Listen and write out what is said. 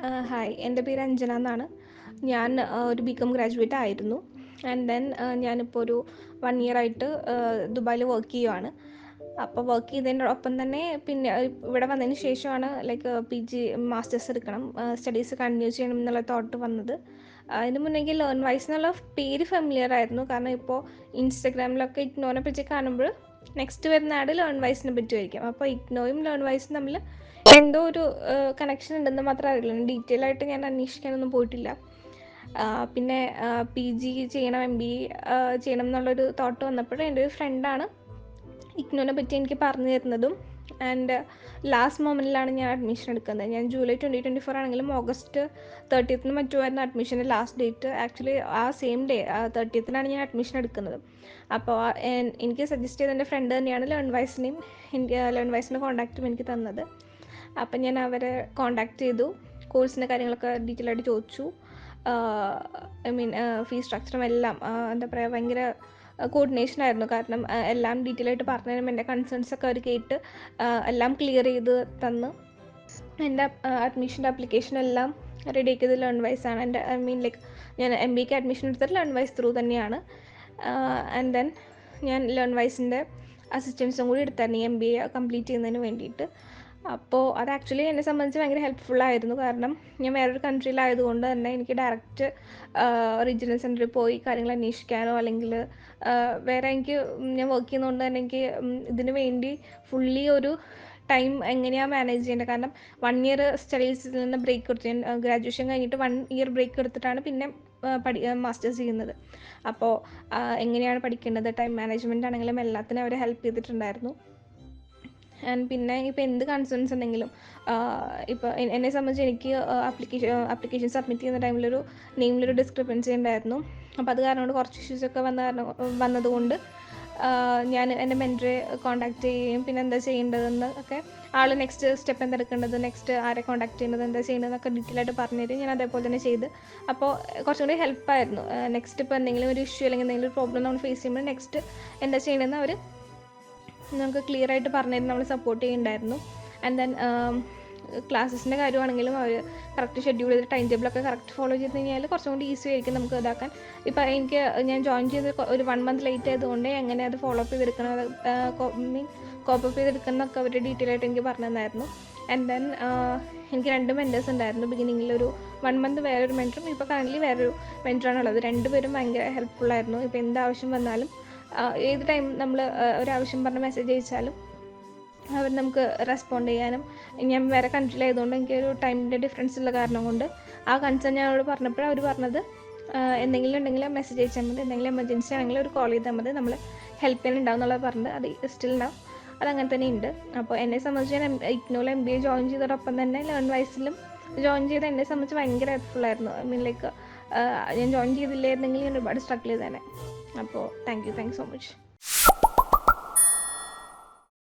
Hi എന്റെ പേര് അഞ്ജന എന്നാണ്. ഞാൻ ഒരു ബി കോം ഗ്രാജുവേറ്റ് ആയിരുന്നു. ആൻഡ് ദെൻ ഞാനിപ്പോൾ ഒരു വൺ ഇയർ ആയിട്ട് ദുബായിൽ വർക്ക് ചെയ്യുവാണ്. അപ്പോൾ വർക്ക് ചെയ്തതിനോടൊപ്പം തന്നെ പിന്നെ ഇവിടെ വന്നതിന് ശേഷമാണ് ലൈക്ക് പി ജി മാസ്റ്റേഴ്സ് എടുക്കണം സ്റ്റഡീസ് കണ്ടിന്യൂ ചെയ്യണം എന്നുള്ള തോട്ട് വന്നത്. അതിന് മുന്നെങ്കിൽ ലേൺ വൈസ് എന്നുള്ള പേര് ഫെമിലിയർ ആയിരുന്നു. കാരണം ഇപ്പോൾ ഇൻസ്റ്റഗ്രാമിലൊക്കെ ഇഗ്നോനെ പറ്റി കാണുമ്പോൾ നെക്സ്റ്റ് വരുന്ന ആട് ലേൺ വൈസിനെ പറ്റുമായിരിക്കും അപ്പോൾ ഇഗ്നോയും ലേൺ വൈസും തമ്മിൽ എന്തോ ഒരു കണക്ഷൻ ഉണ്ടെന്ന് മാത്രം അറിയില്ല. ഡീറ്റെയിൽ ആയിട്ട് ഞാൻ അന്വേഷിക്കാനൊന്നും പോയിട്ടില്ല. പിന്നെ പി ജി ചെയ്യണം എം ബി ചെയ്യണം എന്നുള്ളൊരു തോട്ട് വന്നപ്പോൾ എന്റെ ഒരു ഫ്രണ്ടാണ് ഇഗ്നോനെ പറ്റി എനിക്ക് പറഞ്ഞു തരുന്നതും ആൻഡ് ലാസ്റ്റ് മൊമെന്റിലാണ് ഞാൻ അഡ്മിഷൻ എടുക്കുന്നത്. ഞാൻ ജൂലൈ ട്വന്റി ട്വന്റി ഫോർ ആണെങ്കിലും ഓഗസ്റ്റ് തേർട്ടിയത്തിന് മറ്റുമായിരുന്നു അഡ്മിഷന്റെ ലാസ്റ്റ് ഡേറ്റ് ആക്ച്വലി ആ സെയിം ഡേ തേർട്ടിയത്തിനാണ് ഞാൻ അഡ്മിഷൻ എടുക്കുന്നത്. അപ്പോൾ എനിക്ക് സജസ്റ്റ് ചെയ്ത എന്റെ ഫ്രണ്ട് തന്നെയാണ് ലേൺ ലെവൻ ലേൺ വൈസിന്റെ കോൺടാക്റ്റും എനിക്ക് തന്നത്. അപ്പം ഞാൻ അവരെ കോണ്ടാക്ട് ചെയ്തു. കോഴ്സിന്റെ കാര്യങ്ങളൊക്കെ ഡീറ്റെയിൽ ആയിട്ട് ചോദിച്ചു. ഐ മീൻ ഫീ സ്ട്രക്ചറും എല്ലാം എന്താ പറയുക ഭയങ്കര കോർഡിനേഷൻ ആയിരുന്നു. കാരണം എല്ലാം ഡീറ്റെയിൽ ആയിട്ട് പറഞ്ഞതിനും എന്റെ കൺസേൺസ് ഒക്കെ അവർ കേട്ട് എല്ലാം ക്ലിയർ ചെയ്ത് തന്ന്. എന്റെ അഡ്മിഷന്റെ അപ്ലിക്കേഷൻ എല്ലാം റെഡി ആക്കിയത് ലേൺ വൈസ് ആണ്. എന്റെ ഐ മീൻ ലൈക്ക് ഞാൻ എം ബിക്ക് അഡ്മിഷൻ എടുത്തത് ലേൺ വൈസ് ത്രൂ തന്നെയാണ്. ആൻഡ് ദെൻ ഞാൻ ലേൺ വൈസിന്റെ അസിസ്റ്റൻസും കൂടി എടുത്തായിരുന്നു എം ബി എ കംപ്ലീറ്റ് ചെയ്യുന്നതിന് വേണ്ടിയിട്ട്. അപ്പോൾ അത് ആക്ച്വലി എന്നെ സംബന്ധിച്ച് ഭയങ്കര ഹെൽപ്ഫുൾ ആയിരുന്നു. കാരണം ഞാൻ വേറൊരു കൺട്രിയിലായതുകൊണ്ട് തന്നെ എനിക്ക് ഡയറക്റ്റ് റീജിയണൽ സെന്ററിൽ പോയി കാര്യങ്ങൾ അന്വേഷിക്കാനോ അല്ലെങ്കിൽ വേറെ എനിക്ക് ഞാൻ വർക്ക് ചെയ്യുന്നതുകൊണ്ട് തന്നെ എനിക്ക് ഇതിന് വേണ്ടി ഫുള്ളി ഒരു ടൈം എങ്ങനെയാണ് മാനേജ് ചെയ്യേണ്ടത്? കാരണം വൺ ഇയർ സ്റ്റഡീസിൽ നിന്ന് ബ്രേക്ക് എടുത്തു. ഞാൻ ഗ്രാജുവേഷൻ കഴിഞ്ഞിട്ട് വൺ ഇയർ ബ്രേക്ക് എടുത്തിട്ടാണ് പിന്നെ പഠി മാസ്റ്റേഴ്സ് ചെയ്യുന്നത്. അപ്പോൾ എങ്ങനെയാണ് പഠിക്കേണ്ടത്? ടൈം മാനേജ്മെന്റ് ആണെങ്കിലും എല്ലാത്തിനും അവരെ ഹെൽപ്പ് ചെയ്തിട്ടുണ്ടായിരുന്നു. ആൻഡ് പിന്നെ ഇപ്പോൾ എന്ത് കൺസേൺസ് ഉണ്ടെങ്കിലും ഇപ്പോൾ എന്നെ സംബന്ധിച്ച് എനിക്ക് ആപ്ലിക്കേഷൻ ആപ്ലിക്കേഷൻ സബ്മിറ്റ് ചെയ്യുന്ന ടൈമിലൊരു നെയിമിലൊരു ഡിസ്ക്രിപ്പൻസി ഉണ്ടായിരുന്നു. അപ്പോൾ അത് കാരണം കൊണ്ട് കുറച്ച് ഇഷ്യൂസ് ഒക്കെ വന്ന കാരണം വന്നതുകൊണ്ട് ഞാൻ എന്റെ മെന്ററെ കോൺടാക്ട് ചെയ്യുകയും പിന്നെ എന്താ ചെയ്യേണ്ടതെന്ന് ഒക്കെ ആൾ നെക്സ്റ്റ് സ്റ്റെപ്പ് എന്താ എടുക്കേണ്ടത് നെക്സ്റ്റ് ആരെ കോൺടാക്ട് ചെയ്യുന്നത് എന്താ ചെയ്യേണ്ടതെന്നൊക്കെ ഡീറ്റെയിൽ ആയിട്ട് പറഞ്ഞു തരും ഞാൻ അതേപോലെ തന്നെ ചെയ്ത്. അപ്പോൾ കുറച്ചും കൂടി ഹെൽപ്പായിരുന്നു നെക്സ്റ്റ് ഇപ്പോൾ എന്തെങ്കിലും ഒരു ഇഷ്യൂ അല്ലെങ്കിൽ എന്തെങ്കിലും ഒരു പ്രോബ്ലം നമ്മൾ ഫേസ് ചെയ്യുമ്പോൾ നെക്സ്റ്റ് എന്താ ചെയ്യണമെന്ന് അവർ നമുക്ക് ക്ലിയർ ആയിട്ട് പറഞ്ഞു തരും നമ്മൾ സപ്പോർട്ട് ചെയ്യുന്നുണ്ടായിരുന്നു ആൻഡ് ദെൻ ക്ലാസ്സസിന്റെ കാര്യമാണെങ്കിലും അവർ കറക്റ്റ് ഷെഡ്യൂൾ ചെയ്ത് ടൈം ടേബിളൊക്കെ കറക്റ്റ് ഫോളോ ചെയ്ത് കഴിഞ്ഞാൽ കുറച്ചും കൂടി ഈസി ആയിരിക്കും നമുക്ക് ഇതാക്കാൻ. ഇപ്പോൾ എനിക്ക് ഞാൻ ജോയിൻ ചെയ്ത് ഒരു വൺ മന്ത് ലേറ്റ് ആയതുകൊണ്ട് എങ്ങനെ അത് ഫോളോ അപ്പ് ചെയ്തെടുക്കണം മീൻ കോപ്പ് അപ്പ് ചെയ്തെടുക്കണം എന്നൊക്കെ അവർ ഡീറ്റെയിൽ ആയിട്ട് എനിക്ക് പറഞ്ഞു തന്നായിരുന്നു ആൻഡ് ദെൻ എനിക്ക് രണ്ട് മെന്റേഴ്സ് ഉണ്ടായിരുന്നു ബിഗിനിങ്ങിൽ ഒരു വൺ മന്ത് വേറൊരു മെന്ററും ഇപ്പോൾ കറന്റ് വേറൊരു മെന്ററാണ് ഉള്ളത് രണ്ടുപേരും ഭയങ്കര ഹെൽപ്ഫുൾ ആയിരുന്നു. ഇപ്പോൾ എന്താവശ്യം വന്നാലും ഏത് ടൈം നമ്മൾ ഒരാവശ്യം പറഞ്ഞ് മെസ്സേജ് അയച്ചാലും അവർ നമുക്ക് റെസ്പോണ്ട് ചെയ്യാനും. ഞാൻ വേറെ കൺട്രിയിലായതുകൊണ്ട് എനിക്ക് ഒരു ടൈമിന്റെ ഡിഫറൻസ് ഉള്ള കാരണം കൊണ്ട് ആ കൺസേൺ അവിടെ പറഞ്ഞപ്പോൾ അവർ പറഞ്ഞത് എന്തെങ്കിലും ഉണ്ടെങ്കിൽ മെസ്സേജ് അയച്ചാൽ മതി എന്തെങ്കിലും എമർജൻസി ആണെങ്കിൽ ഒരു കോൾ ചെയ്താൽ മതി നമ്മൾ ഹെൽപ്പ് ചെയ്യാനുണ്ടാവും എന്നുള്ളത് പറഞ്ഞത്. അത് സ്റ്റിൽ ഉണ്ടാവും. അതങ്ങനെ തന്നെ ഉണ്ട്. അപ്പോൾ എന്നെ സംബന്ധിച്ച് ഞാൻ ഇഗ്നോയിൽ എം ബി എ ജോയിൻ ചെയ്തതോടൊപ്പം തന്നെ ലേൺ വൈസിലും ജോയിൻ ചെയ്ത് എന്നെ സംബന്ധിച്ച് ഭയങ്കര ഹെൽപ്ഫുൾ ആയിരുന്നു. ഐ മീൻ ലൈക്ക് ഞാൻ ജോയിൻ ചെയ്തില്ലായിരുന്നെങ്കിൽ ഞാൻ ഒരുപാട് സ്ട്രഗിൾ ചെയ്തേനെ. അപ്പോൾ thank you thank so much